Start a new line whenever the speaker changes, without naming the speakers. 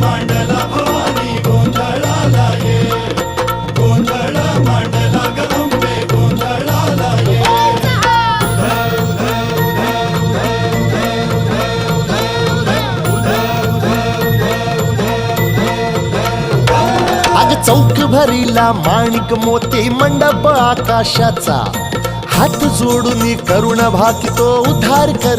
मांडला भवानी गोंधळाला ये गोंधळ मांडला
गोंधळाला ये
अग चौक भरीला माणिक मोती मंडप आकाशाचा. हात जोडून करुण भाकितो उद्धार कर